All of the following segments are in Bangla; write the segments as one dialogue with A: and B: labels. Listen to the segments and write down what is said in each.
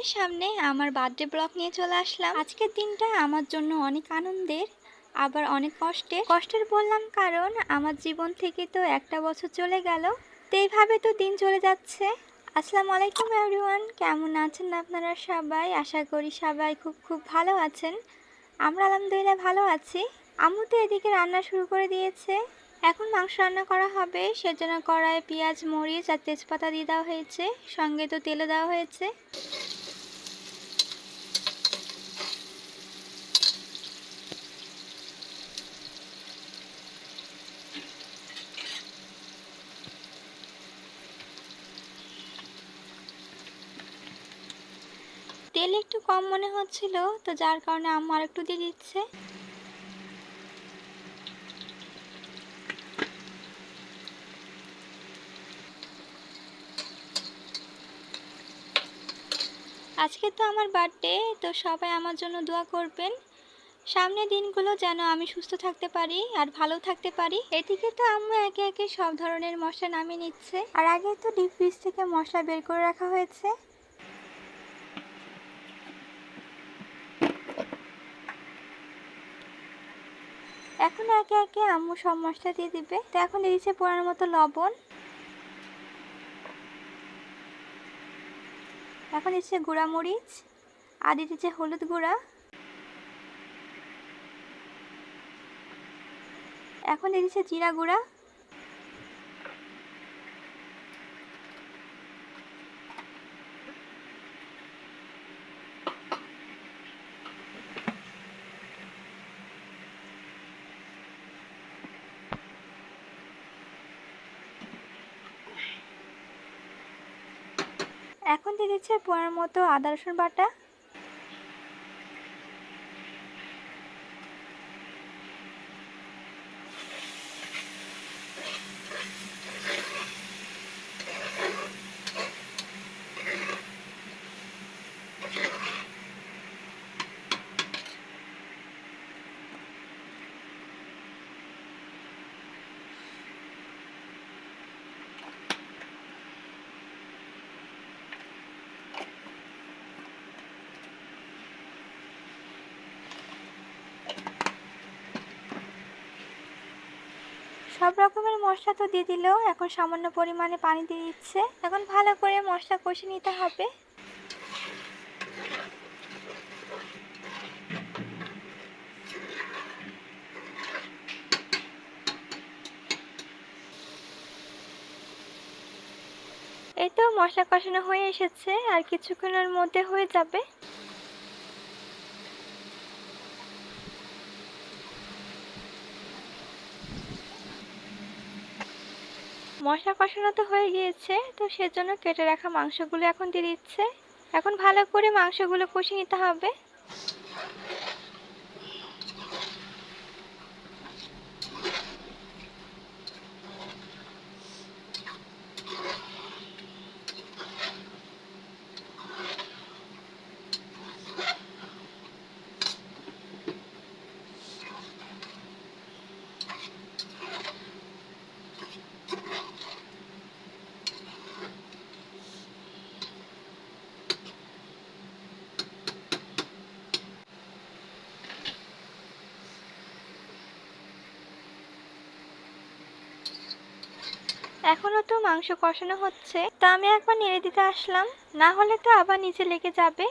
A: আপনাদের সামনে আমার বার্থডে ব্লগ নিয়ে চলে আসলাম। আজকের দিনটা আমার জন্য অনেক আনন্দের, আবার অনেক কষ্টের। কষ্টের বললাম কারণ আমার জীবন থেকে তো একটা বছর চলে গেল, তো এইভাবে তো দিন চলে যাচ্ছে। আসসালামু আলাইকুম এভরিওয়ান কেমন আছেন আপনারা সবাই? আশা করি সবাই খুব খুব ভালো আছেন। আমরা আলহামদুলিল্লাহ ভালো আছি। আমু তো এদিকে রান্না শুরু করে দিয়েছে। এখন মাংস রান্না করা হবে, সেজন্য কড়াইয়ে পেঁয়াজ, মরিচ আর তেজপাতা দিয়ে দেওয়া হয়েছে। সঙ্গে তো তেলও দেওয়া হয়েছে। তেল একটু কম মনে হচ্ছিল, তো যার কারণে আম্মু আর একটু দিয়ে দিচ্ছে। আজকে তো আমার বার্থডে, তো সবাই আমার জন্য দোয়া করবেন। সামনের দিনগুলো যেন আমি সুস্থ থাকতে পারি আর ভালো থাকতে পারি। এদিকে তো আম্মু একে একে সব ধরনের মশলা নামিয়ে নিচ্ছে। আর আগে তো ডিপ ফ্রিজ থেকে মশলা বের করে রাখা হয়েছে। এখন একে একে আম্মু সব মশলা দিয়ে দিবে। তো এখন দিয়ে দিচ্ছে পোড়ানোর মতো লবণ। এখন দিচ্ছে গুঁড়া মরিচ আর দিচ্ছে হলুদ গুঁড়া। এখন দিচ্ছে জিরা গুঁড়া। এখন দিয়ে দিচ্ছে পোড়ার মতো আদা রসুন বাটা। সব রকমের মশলা তো দিয়ে দিলেও এখন সামান্য পরিমাণে পানি দিয়ে দিচ্ছে। এখন ভালো করে মশলা কষে নিতে হবে। এই তো মশলা কষানো হয়ে এসেছে, আর কিছুক্ষণের মধ্যে হয়ে যাবে। মশলা কষানো তো হয়ে গিয়েছে, তো সেজন্য কেটে রাখা মাংসগুলো এখন দিয়ে দিচ্ছে। এখন ভালো করে মাংসগুলো কষিয়ে নিতে হবে। এখনও তো মাংস কষানো হচ্ছে। তা আমি একবার নেড়ে দিতে আসলাম। না হলে তো আবার নিচে লেগে যাবে।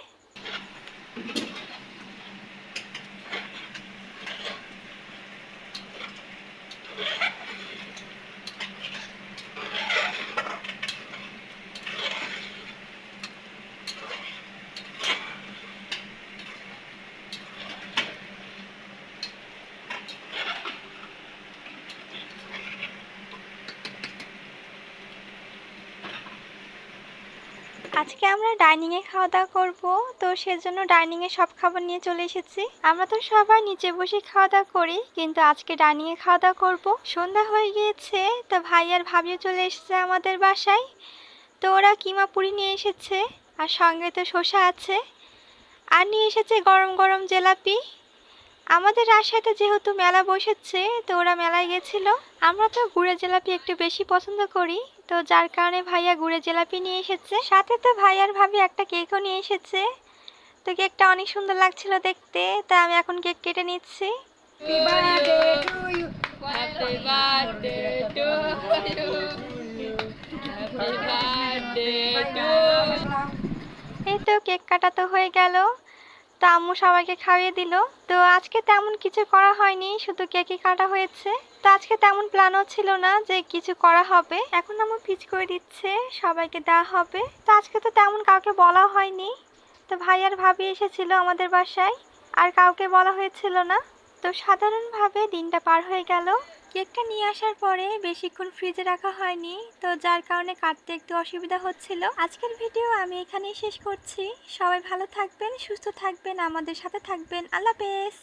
A: আজকে আমরা ডাইনিং এ খাওয়া দাওয়া করব। তো সেজন্য ডাইনিং এ সব খাবার নিয়ে চলে এসেছি। আমরা তো সবাই নিচে বসে খাওয়া দাওয়া করি, কিন্তু আজকে ডাইনিং এ খাওয়া দাওয়া করব। সন্ধ্যা হয়ে গিয়েছে, তো ভাই আর ভাবিও চলে এসেছে আমাদের বাসায়। তো ওরা কিমা পুরি নিয়ে এসেছে, আর সঙ্গে তো শসা আছে। আর নিয়ে এসেছে গরম গরম জেলাপি। আমাদের রাজশাহীতে যেহেতু মেলা বসেছে, তো ওরা মেলায় গেছিল। আমরা তো গুড়ের জিলাপি একটু বেশি পছন্দ করি। তো যার কারণে ভাইয়া গুড়ে জিলাপি নিয়ে এসেছে। সাথে তো ভাইয়ার ভাবি একটা কেকও নিয়ে এসেছে। তো কেকটা অনেক সুন্দর লাগছিল দেখতে তাই আমি এখন কেক কেটে নিচ্ছি. এই তো কেক কাটা তো হয়ে গেল। তো আম্মু সবাইকে খাইয়ে দিল। তো আজকে তেমন কিছু করা হয়নি, শুধু কেকই কাটা হয়েছে। তো আজকে তেমন প্ল্যানও ছিল না যে কিছু করা হবে। এখন আমার পিচ করে দিচ্ছে, সবাইকে দেওয়া হবে। তো আজকে তো তেমন কাউকে বলা হয়নি। তো ভাই আর ভাবি এসেছিল আমাদের বাসায়। আর কাউকে বলা হয়েছিল না। তো সাধারণভাবে দিনটা পার হয়ে গেল। কেকটা নিয়ে আসার পরে বেশিক্ষণ ফ্রিজে রাখা হয়নি, তো যার কারণে কাটতে একটু অসুবিধা হচ্ছিল। আজকের ভিডিও আমি এখানেই শেষ করছি। সবাই ভালো থাকবেন, সুস্থ থাকবেন, আমাদের সাথে থাকবেন। আল্লাহ হাফেজ!